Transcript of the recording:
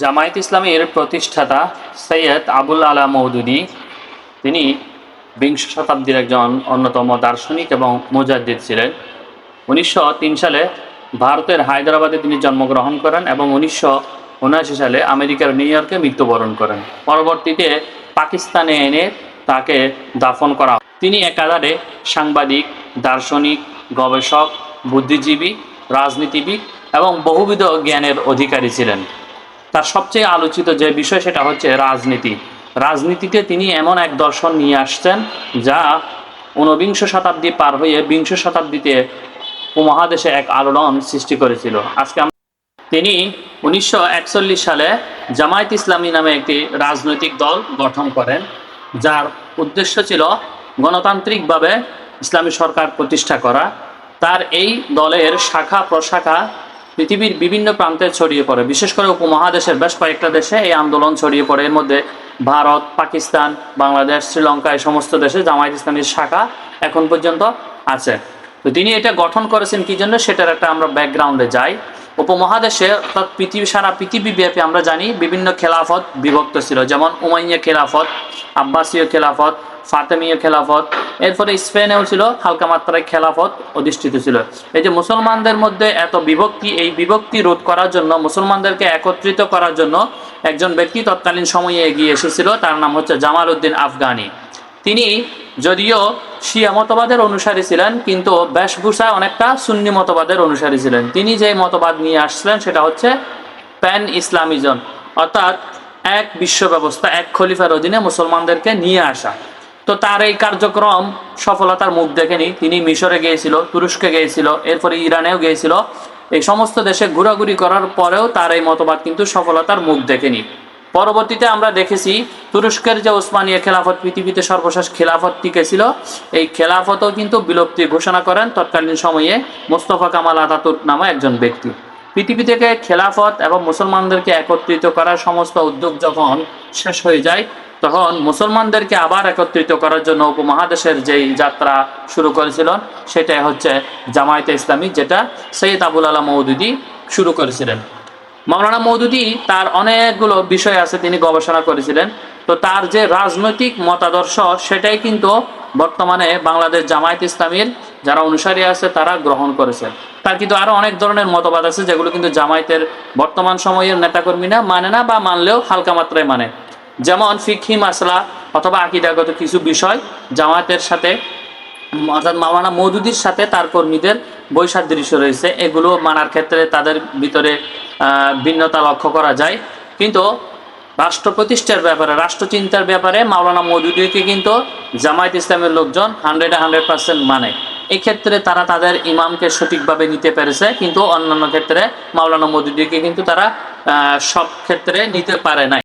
জামায়াত ইসলামের প্রতিষ্ঠাতা সৈয়দ আবুল আলা মৌদুদি তিনি বিংশ শতাব্দীর একজন অন্যতম দার্শনিক এবং মুজাদ্দিদ ছিলেন। উনিশশো তিন সালে ভারতের হায়দ্রাবাদে তিনি জন্মগ্রহণ করেন এবং উনিশশো উনআশি সালে আমেরিকার নিউ ইয়র্কে মৃত্যুবরণ করেন। পরবর্তীতে পাকিস্তানে এনে তাকে দাফন করা তিনি একাধারে সাংবাদিক, দার্শনিক, গবেষক, বুদ্ধিজীবী, রাজনীতিবিদ এবং বহুবিধ জ্ঞানের অধিকারী ছিলেন। তার সবচেয়ে আলোচিত যে বিষয় সেটা হচ্ছে রাজনীতি। রাজনীতিতে তিনি এমন এক দর্শন নিয়ে আসছেন যা ঊনবিংশ শতাব্দী পার হয়ে বিংশ শতাব্দীতে উপমহাদেশে এক আলোড়ন সৃষ্টি করেছিল। আজকে তিনি উনিশশো একচল্লিশ সালে জামায়াত ইসলামী নামে একটি রাজনৈতিক দল গঠন করেন, যার উদ্দেশ্য ছিল গণতান্ত্রিকভাবে ইসলামী সরকার প্রতিষ্ঠা করা। তার এই দলের শাখা প্রশাখা পৃথিবীর বিভিন্ন প্রান্তে ছড়িয়ে পড়ে। বিশেষ করে উপমহাদেশের বেশ কয়েকটা দেশে এই আন্দোলন ছড়িয়ে পড়ে। এর মধ্যে ভারত, পাকিস্তান, বাংলাদেশ, শ্রীলঙ্কা এই সমস্ত দেশে জামায়াত ইসলামীর শাখা এখন পর্যন্ত আছে। তো তিনি এটা গঠন করেছেন কি জন্য? সেটার একটা আমরা ব্যাকগ্রাউন্ডে যাই। উপমহাদেশে অর্থাৎ পৃথিবী সারা পৃথিবীব্যাপী আমরা জানি বিভিন্ন খেলাফত বিভক্ত ছিল। যেমন উমাইয়া খেলাফত, আব্বাসীয় খেলাফত, ফাতেমীয় খেলাফত এরপরে স্পেনেও ছিল হালকা মাত্রায় খেলাফত অধিষ্ঠিত ছিল। এই যে মুসলমানদের মধ্যে এত বিভক্তি, এই বিভক্তি রোধ করার জন্য, মুসলমানদেরকে একত্রিত করার জন্য একজন ব্যক্তি তৎকালীন সময়ে এগিয়ে এসেছিল, তার নাম হচ্ছে জামাল উদ্দিন আফগানি। তিনি যদিও শিয়া মতবাদের অনুসারী ছিলেন, কিন্তু বেশভূষায় অনেকটা সুন্নি মতবাদের অনুসারী ছিলেন। তিনি যে মতবাদ নিয়ে আসছিলেন, সেটা হচ্ছে প্যান ইসলামিজম, অর্থাৎ এক বিশ্ব ব্যবস্থা, এক খলিফার অধীনে মুসলমানদেরকে নিয়ে আসা। তো তার এই কার্যক্রম সফলতার মুখ দেখেনি। তিনি মিশরে গিয়েছিল, তুরস্কে গিয়েছিল, এরপরে ইরানেও গিয়েছিল। এই সমস্ত দেশে ঘোরাঘুরি করার পরেও তার এই মতবাদ কিন্তু সফলতার মুখ দেখেনি। পরবর্তীতে আমরা দেখেছি, তুরস্কের যে ওসমানীয় খেলাফত, পৃথিবীতে সর্বশেষ খেলাফত টিকেছিল এই খেলাফতও কিন্তু বিলুপ্তি ঘোষণা করেন তৎকালীন সময়ে মোস্তফা কামাল আতাতুর্ক নামে একজন ব্যক্তি। পৃথিবী থেকে খেলাফত এবং মুসলমানদেরকে একত্রিত করার সমস্ত উদ্যোগ যখন শেষ হয়ে যায় তখন মুসলমানদেরকে আবার একত্রিত করার জন্য উপমহাদেশের যেই যাত্রা শুরু করেছিলেন সেটাই হচ্ছে জামায়াতে ইসলামী, যেটা সৈয়দ আবুল আলা মৌদুদি শুরু করেছিলেন। মাওলানা মৌদুদি তার অনেকগুলো বিষয় আছে তিনি গবেষণা করেছিলেন। তো তার যে রাজনৈতিক মতাদর্শ, সেটাই কিন্তু বর্তমানে বাংলাদেশ জামায়াত ইসলামীর যারা অনুসারী আছে, তারা গ্রহণ করেছে। তার কিন্তু আরও অনেক ধরনের মতবাদ আছে, যেগুলো কিন্তু জামায়াতের বর্তমান সময়ের নেতাকর্মীরা মানে না বা মানলেও হালকা মাত্রায় মানে। যেমন ফিকহি মাসলা অথবা আকিদাগত কিছু বিষয় জামায়াতের সাথে, অর্থাৎ মাওলানা মৌদুদির সাথে তার কর্মীদের বৈসাদৃশ্য রয়েছে। এগুলো মানার ক্ষেত্রে তাদের ভিতরে ভিন্নতা লক্ষ্য করা যায়। কিন্তু রাষ্ট্র প্রতিষ্ঠার ব্যাপারে রাষ্ট্রচিন্তার ব্যাপারে মাওলানা মৌদুদিকে কিন্তু জামায়াত ইসলামের লোকজন হান্ড্রেডে, হান্ড্রেড পার্সেন্ট মানে। এক্ষেত্রে তারা তাদের ইমামকে সঠিকভাবে নিতে পেরেছে, কিন্তু অন্যান্য ক্ষেত্রে মাওলানা মৌদুদিকে কিন্তু তারা সব ক্ষেত্রে নিতে পারে নাই।